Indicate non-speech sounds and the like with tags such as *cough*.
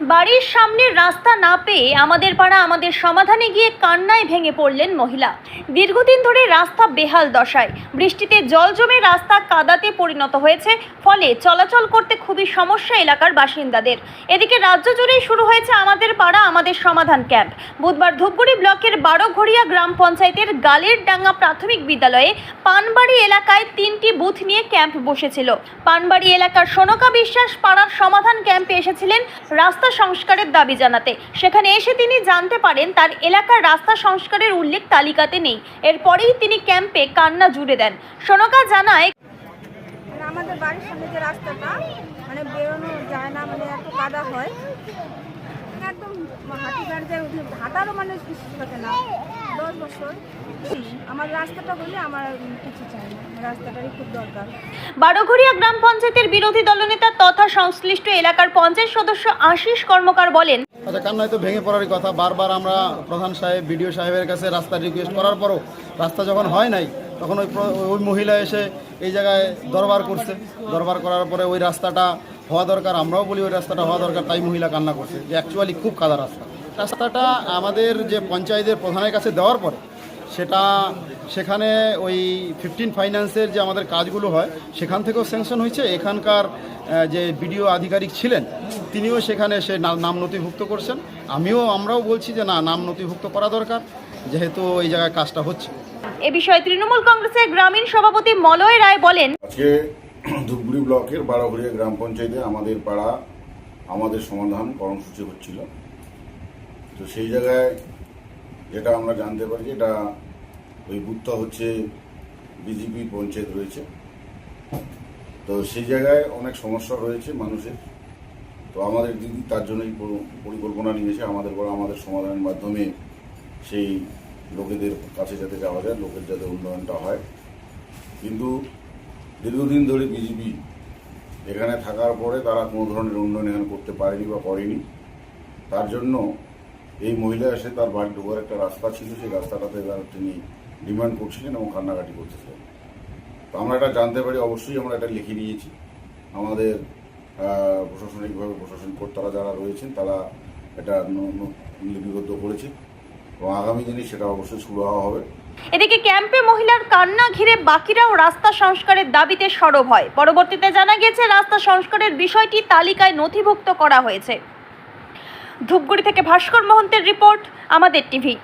বাড়ির সামনের রাস্তা না পেয়ে আমাদের পাড়া আমাদের সমাধানে গিয়ে কান্নায় ভেঙে পড়লেন মহিলা। দীর্ঘদিন ধরে রাস্তা বেহাল দশায়। বৃষ্টিতে জল জমে রাস্তা কাদাতে পরিণত হয়েছে। ফলে চলাচল করতে খুবই সমস্যা এলাকার বাসিন্দাদের। এদিকে রাজ্য জুড়েই শুরু হয়েছে আমাদের পাড়া, আমাদের সমাধান ক্যাম্প। বুধবার ধূপগুড়ি ব্লকের বারোঘড়িয়া গ্রাম পঞ্চায়েতের গালের ডাঙ্গা প্রাথমিক বিদ্যালয়ে পানবাড়ি এলাকায় তিনটি বুথ নিয়ে ক্যাম্প বসেছিল। পানবাড়ি এলাকার সোনকা বিশ্বাস পাড়ার সমাধান ক্যাম্পে এসেছিলেন রাস্তা সংস্কারের দাবি জানাতে। সেখানে এসে তিনি জানতে পারেন, তার এলাকার রাস্তা সংস্কারের উল্লেখ তালিকাতে নেই। এরপরেই তিনি ক্যাম্পে কান্না জুড়ে দেন। সোনকা জানায় মানে আমাদের বাড়ির সামনে যে রাস্তাটা মানে বেরোনো যায় না মানে এত কাদা হয়। একদম হাঁটারও মানে থাকে না। দশ বছর। আমার রাস্তাটা হলে আমার কিছু চাই না। রাস্তাটারই খুব দরকার। বারোঘড়িয়া গ্রাম পঞ্চায়েতের বিরোধী দলনেতা তথা সংশ্লিষ্ট এলাকার পঞ্চায়েত সদস্য আশিস কর্মকার বলেন আচ্ছা কান্নায় তো ভেঙে পড়ারই কথা। বারবার আমরা প্রধান সাহেব বিডিও সাহেবের কাছে রাস্তা রিকোয়েস্ট করার পরও রাস্তা যখন হয় নাই তখন ওই ওই মহিলা এসে এই জায়গায় দরবার করছে। দরবার করার পরে ওই রাস্তাটা হওয়া দরকার আমরাও বলি ওই রাস্তাটা হওয়া দরকার তাই মহিলা কান্না করছে। যে অ্যাকচুয়ালি খুব কাদা রাস্তা। রাস্তাটা আমাদের যে পঞ্চায়েতের প্রধানের কাছে দেওয়ার পরে সেটা সেখানে ওই ফিফটিন ফাইন্যান্সের যে আমাদের কাজগুলো হয় সেখান থেকেও স্যাংশন হয়েছে। এখানকার যে বিডিও আধিকারিক ছিলেন তিনিও সেখানে সে নাম নথিভুক্ত করছেন। আমিও আমরাও বলছি যে না নাম নথিভুক্ত করা দরকার যেহেতু এই জায়গায় কাজটা হচ্ছে। এ বিষয়ে তৃণমূল কংগ্রেসের গ্রামীণ সভাপতি মলয় রায় বলেন আজকে *clears throat* ধূপগুড়ি ব্লকের বারোঘড়িয়া গ্রাম পঞ্চায়েতে আমাদের পাড়া আমাদের সমাধান কর্মসূচি হচ্ছিল। তো সেই জায়গায় যেটা আমরা জানতে পারি এটা ওই বুথটা হচ্ছে বিজেপি পঞ্চায়েত রয়েছে। তো সেই জায়গায় অনেক সমস্যা রয়েছে মানুষের। তো আমাদের দিদি তার জন্যই পরিকল্পনা নিয়েছে আমাদের বড় আমাদের সমাধানের মাধ্যমে সেই লোকেদের কাছে যাতে যাওয়া যায়, লোকের যাতে উন্নয়নটা হয়। কিন্তু দীর্ঘদিন ধরে বিজেপি এখানে থাকার পরে তারা কোনো ধরনের উন্নয়ন এখানে করতে পারেনি বা করেনি। তার জন্য এই মহিলা এসে তার বাড়ি ঢোকার একটা রাস্তা ছিল, সেই রাস্তাটাতে তার তিনি ডিমান্ড করছিলেন এবং কান্নাকাটি করতেছিলেন। তো আমরা এটা জানতে পারি, অবশ্যই আমরা এটা লিখে নিয়েছি। আমাদের প্রশাসনিকভাবে প্রশাসন কর্তারা যারা রয়েছেন, তারা এটা লিপিবদ্ধ করেছে। এবং আগামী দিনে সেটা অবশ্যই শুরু হবে। এদিকে ক্যাম্পে মহিলার কান্না ঘিরে বাকিরাও রাস্তা সংস্কারের দাবিতে সরব হয়। পরবর্তীতে জানা গেছে রাস্তা সংস্কারের বিষয়টি তালিকায় নথিভুক্ত করা হয়েছে। ধূপগুড়ি থেকে ভাস্কর মহন্তের রিপোর্ট, আমাদের টিভি।